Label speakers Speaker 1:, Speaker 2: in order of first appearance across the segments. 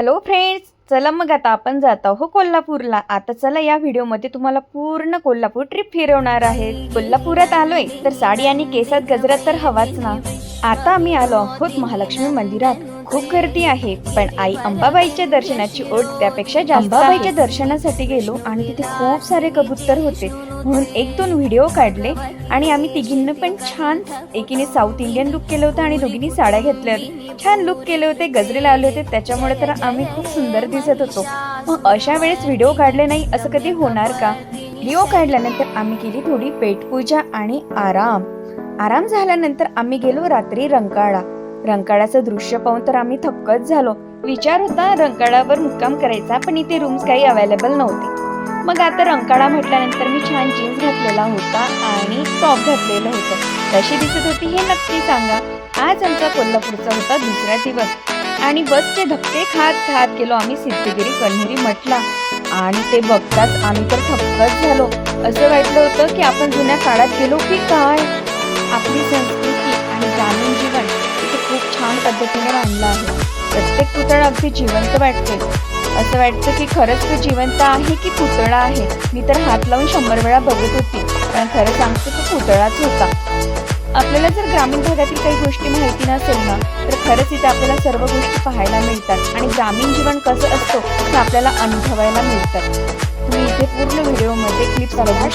Speaker 1: Hello friends चला मग आता आपण जात आहो कोल्हापूरला. आता चला या व्हिडिओमध्ये तुम्हाला पूर्ण कोल्हापूर ट्रिप फिरवणार आहे. कोल्हापुरात आलोय तर साडी आणि केसात गजरात तर हवाच ना. आता आम्ही आलो आहोत महालक्ष्मी मंदिरात. खूप गर्दी आहे पण आई अंबाबाईच्या दर्शनाची ओढ त्यापेक्षा जास्त अंबाबाईच्या दर्शनासाठी गेलो आणि तिथे खूप सारे कबूतर होते. म्हणून एक दोन व्हिडिओ काढले आणि आम्ही तिघींनी पण छान एकीने साऊथ इंडियन लुक केलं होतं आणि दोघींनी साड्या घेतल्या. होत्या. छान लुक केले होते गजरे लावले होते. त्याच्यामुळे तर आम्ही खूप सुंदर दिसत होतो. मग अशा वेळेस व्हिडिओ काढले नाही असं कधी होणार का? व्हिडिओ काढल्यानंतर आम्ही केली थोडी पेटपूजा आणि आराम. आराम झाल्यानंतर आम्ही गेलो रात्री रंकाळा. रंकाळाचं दृश्य पाहून तर आम्ही थक्कच झालो. विचार होता रंकाळावर मुक्काम करायचा पण इथे रूम्स काही अवेलेबल नव्हते. मग आता रंकाळा म्हटल्यानंतर मी छान जीन्स घातलेला होता आणि टॉप घातलेलं होतं. कशी दिसत होती हे नक्की सांगा. आज आमचा कोल्हापूरचा होता दुसरा दिवस. आणि बसचे धक्के खात खात गेलो आम्ही सिद्धगिरी कन्हेरी म्हटला आणि ते बघताच आम्ही तर थक्कच झालो. असं वाटलं होतं की आपण जुन्या काळात गेलो की काय? आपली संस्कृती आणि ग्रामीण जीवन खूप छान पद्धतीने मांडला आहे. प्रत्येक पुतळा अगदी जिवंत वाटते. असं वाटतं की खरंच तो जिवंत आहे की पुतळा आहे? मी तर हात लावून शंभर वेळा बघत होती पण खरं सांगते तो पुतळाच होता. आपल्याला जर ग्रामीण भागातील काही गोष्टी माहिती नसेल ना तर खरंच इथे आपल्याला सर्व गोष्टी पाहायला मिळतात. आणि ग्रामीण जीवन कसं असतो हे आपल्याला अनुभवायला मिळतात तुम्ही इथे पूर्ण व्हिडिओमध्ये क्लिप बघू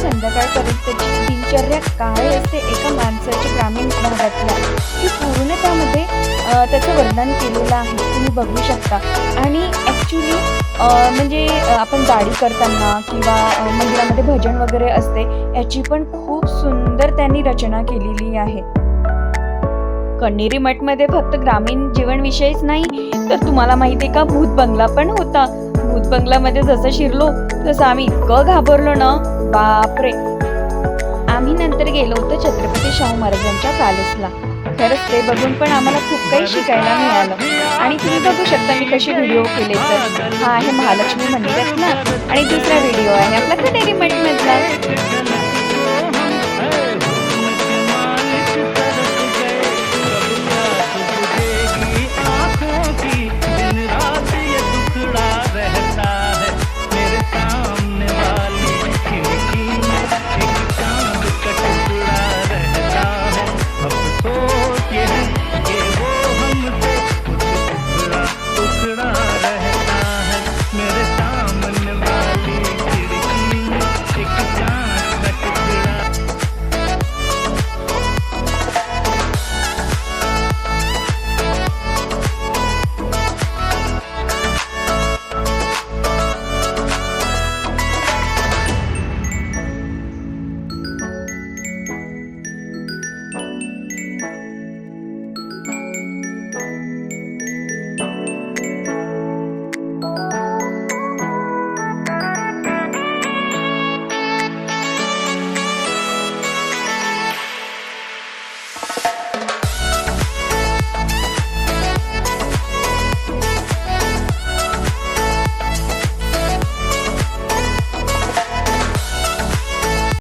Speaker 1: संध्याकाळपर्यंत दिनचर्या काय असते एका माणसाची ग्रामीण भागातल्या? ही पूर्ण त्यामध्ये त्याचं वर्णन केलेलं आहे तुम्ही बघू शकता. आणि ॲक्च्युली म्हणजे आपण गाडी करताना किंवा मंदिरामध्ये भजन वगैरे असते याची पण खूप सुंदर त्यांनी रचना केलेली आहे. कण्हेरी मठमध्ये फक्त ग्रामीण जीवनविषयीच नाही तर तुम्हाला माहिती आहे का भूत बंगला पण होता. भूत बंगल्यामध्ये जसं शिरलो तसं आम्ही इतकं घाबरलो ना. बापरे. आम्ही नंतर गेलो होतो छत्रपती शाहू महाराजांच्या पॅलेसला खरंच ते बघून पण आम्हाला खूप काही शिकायला मिळालं. आणि तुम्ही बघू शकता मी कसे व्हिडिओ केले तर. हा आहे महालक्ष्मी मंदिरातला. आणि दुसरा व्हिडिओ आहे आपला कनेरी मठमधला